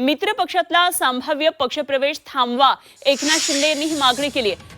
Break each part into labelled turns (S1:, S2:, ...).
S1: मित्र पक्षातला संभाव्य पक्षप्रवेश थांबवा. एकनाथ शिंदे यांनी ही मागणी केली आहे.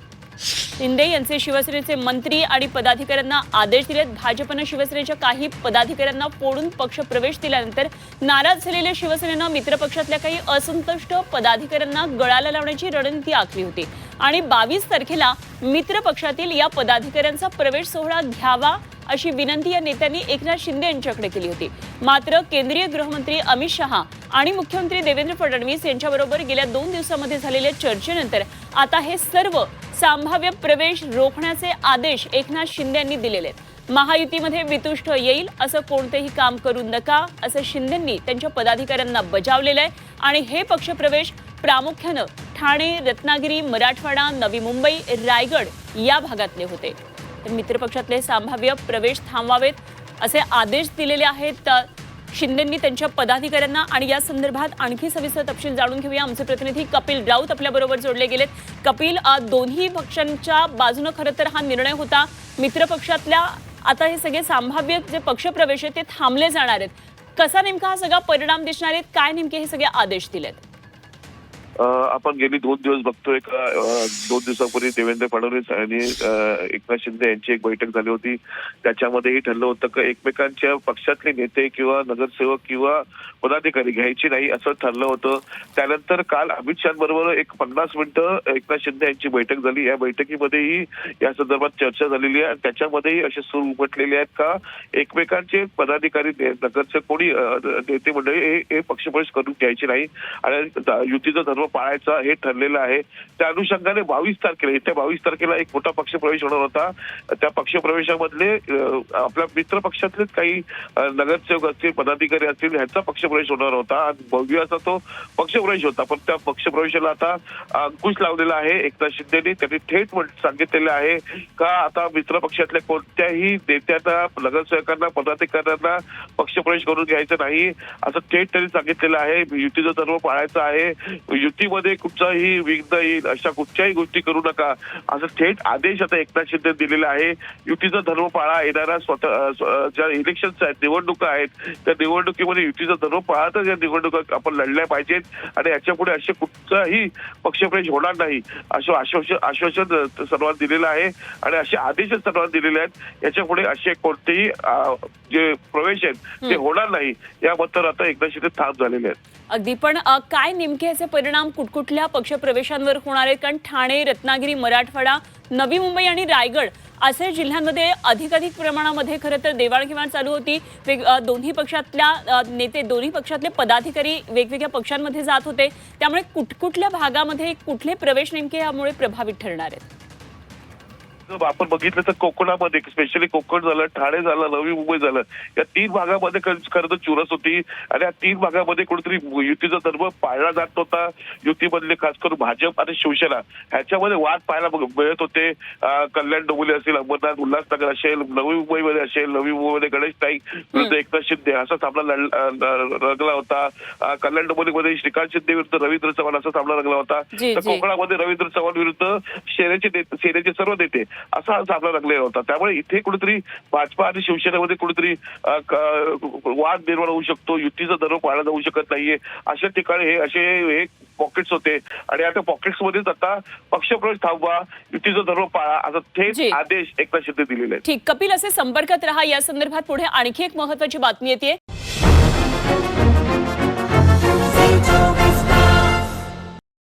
S1: शिंदे यांचे शिवसेनेचे मंत्री आणि पदाधिकाऱ्यांना आदेश दिलेत. भाजपनं शिवसेनेच्या काही पदाधिकाऱ्यांना फोडून पक्षप्रवेश दिल्यानंतर नाराज झालेल्या शिवसेनेनं मित्रपक्षातल्या काही असंतुष्ट पदाधिकाऱ्यांना गळाला लावण्याची रणनीती आखली होती. आणि बावीस तारखेला मित्र पक्षातील या पदाधिकाऱ्यांचा प्रवेश सोहळा घ्यावा अशी विनंती या नेत्यांनी एकनाथ शिंदे यांच्याकडे केली होती. मात्र केंद्रीय गृहमंत्री अमित शहा आणि मुख्यमंत्री देवेंद्र फडणवीस यांच्याबरोबर गेल्या दोन दिवसामध्ये झालेल्या चर्चेनंतर आता हे सर्व संभाव्य प्रवेश रोखण्याचे आदेश एकनाथ शिंदे यांनी दिलेले आहेत. महायुतीमध्ये वितुष्ट येईल असं कोणतेही काम करू नका असं शिंदेंनी त्यांच्या पदाधिकाऱ्यांना बजावलेलं आहे. आणि हे पक्षप्रवेश प्रामुख्यानं ठाणे रत्नागिरी मराठवाडा नवी मुंबई रायगड या भागातले होते. तर मित्रपक्षातले संभाव्य प्रवेश थांबवावेत असे आदेश दिलेले आहेत शिंदेंनी त्यांच्या पदाधिकाऱ्यांना आणि या संदर्भात आणखी सविस्तर तपशील जाणून घेऊया. आमचे प्रतिनिधी कपिल राऊत आपल्याबरोबर जोडले गेलेत. कपिल दोन्ही पक्षांच्या बाजूनं खरं तर हा निर्णय होता. मित्रपक्षातल्या आता हे सगळे संभाव्य जे पक्षप्रवेश आहेत ते थांबले जाणार आहेत. कसा नेमका हा सगळा परिणाम दिसणार आहेत? काय नेमके हे सगळे आदेश दिलेत?
S2: आपण गेली दोन दिवस बघतोय का दोन दिवसापूर्वी देवेंद्र फडणवीस आणि एकनाथ शिंदे यांची एक बैठक झाली होती. त्याच्यामध्येही ठरलं होतं का एकमेकांच्या पक्षातले नेते किंवा नगरसेवक किंवा पदाधिकारी घ्यायची नाही असं ठरलं होतं. त्यानंतर काल अमित शहाबरोबर एक पन्नास मिनिटं एकनाथ शिंदे यांची बैठक झाली. या बैठकीमध्येही या संदर्भात चर्चा झालेली आहे. आणि त्याच्यामध्येही असे सूर उमटलेले आहेत का एकमेकांचे पदाधिकारी नगरचे कोणी नेते मंडळी हे हे पक्षप्रवेश करून घ्यायचे नाही. आणि युतीचं धर्म पाळायचा हे ठरलेलं आहे. त्या अनुषंगाने बावीस तारखेला येत्या बावीस तारखेला एक मोठा पक्षप्रवेश होणार होता. त्या पक्षप्रवेशामधले अ, आपल्या मित्र पक्षातलेच काही नगरसेवक असतील पदाधिकारी असतील ह्यांचा पक्षप्रवेश होणार होता. आणि भव्य असा तो पक्षप्रवेश होता. पण त्या पक्षप्रवेशाला आता अंकुश लावलेला आहे एकनाथ शिंदेनी. त्यांनी थेट सांगितलेलं आहे का आता मित्र पक्षातल्या कोणत्याही नेत्यांना नगरसेवकांना पदाधिकाऱ्यांना पक्षप्रवेश करून घ्यायचं नाही. असं थेट त्यांनी सांगितलेलं आहे. युतीचं धर्म पाळायचं आहे. युतीमध्ये कुठचाही विघ्न येईल अशा कुठच्याही गोष्टी करू नका. असं थेट आदेश आता एकनाथ शिंदे दिलेला आहे. युतीचा धर्म पाळा येणाऱ्या स्वतः ज्या इलेक्शन्स आहेत निवडणुका आहेत त्या निवडणुकीमध्ये युतीचा धर्म पाळतच या निवडणुका आपण लढल्या पाहिजेत. आणि याच्यापुढे असे कुठचाही पक्षप्रवेश होणार नाही असं आश्वासन आश्वासन सर्वांना दिलेलं आहे. आणि असे आदेश सर्वांना दिलेले आहेत. याच्यापुढे असे कोणतेही जे प्रवेश आहेत ते होणार नाही. याबद्दल आता एकनाथ शिंदे ठाम झालेले आहेत.
S1: अगदी. पण काय नेमके याचे परिणाम कुठकुठल्या पक्षप्रवेशांवर होणार आहेत. कारण ठाणे रत्नागिरी मराठवाडा नवी मुंबई आणि रायगड असे जिल्ह्यांमध्ये अधिकाधिक प्रमाणामध्ये खरं तर देवाणघेवाण चालू होती. वेग दोन्ही पक्षातल्या नेते दोन्ही पक्षातले पदाधिकारी वेगवेगळ्या पक्षांमध्ये जात होते. त्यामुळे कुठकुठल्या भागामध्ये कुठले प्रवेश नेमके यामुळे प्रभावित ठरणार आहेत?
S2: आपण बघितलं तर कोकणामध्ये स्पेशली कोकण झालं ठाणे झालं नवी मुंबई झालं या तीन भागामध्ये खरं तर चुरस होती. आणि या तीन भागामध्ये कुठेतरी युतीचा धर्म पाळला जात नव्हता. युतीमधले खास करून भाजप आणि शिवसेना ह्याच्यामध्ये वाद पाहायला मिळत होते. कल्याण डोंबिवली असेल अंबरनाथ उल्हासनगर असेल नवी मुंबईमध्ये असेल नवी मुंबईमध्ये गणेश नाईक विरुद्ध एकनाथ शिंदे असा सामना रंगला होता. कल्याण डोंबिवलीमध्ये श्रीकांत शिंदे विरुद्ध रवींद्र चव्हाण असा सामना रंगला होता. तर. कोकणामध्ये रवींद्र चव्हाण विरुद्ध सेनेचे सेनेचे सर्व नेते असा सामना रंगलेला होता. त्यामुळे इथे कुठेतरी भाजपा आणि शिवसेनेमध्ये कुठेतरी वाद निर्माण होऊ शकतो. युतीचा धर्म पाळला जाऊ शकत नाहीये. अशा ठिकाणी हे असे हे पॉकेट्स होते. आणि आता पॉकेट्स मध्येच आता पक्षप्रवेश थांबवा युतीचा धर्म पाळा असा. थेट आदेश एकनाथ शिंदे दिलेले
S1: ठीक. कपिल असे संपर्कात रहा. या संदर्भात पुढे आणखी एक महत्वाची बातमी येते